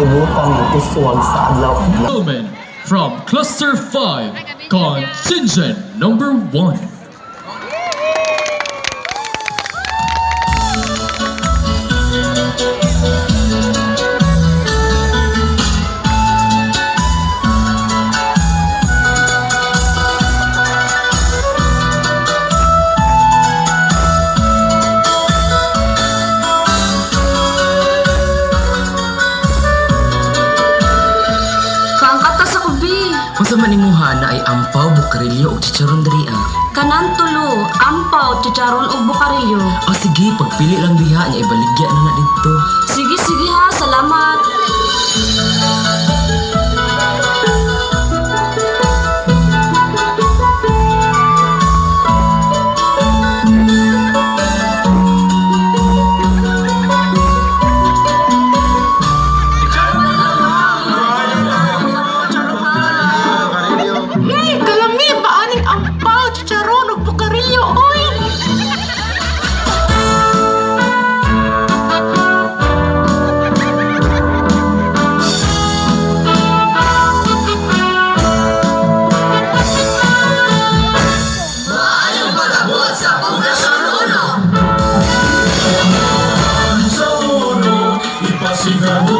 nakalimutan ng iswag sa adlaw-adlaw. Gentlemen, from Cluster 5, Contingent Number 1. Sa manimuha na ay ampaw, bukarilyo o chicharon diri ah. Kanan tulo, ampaw, chicharon o bukarilyo. O sige, pagpili lang diha niya ibaligya na na dito. Sige, sige ha, salamat. Chicago.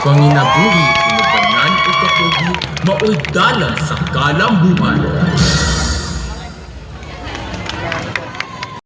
Panginabuhi, inubanan o kapugi, maoy dalan sa kalambuan.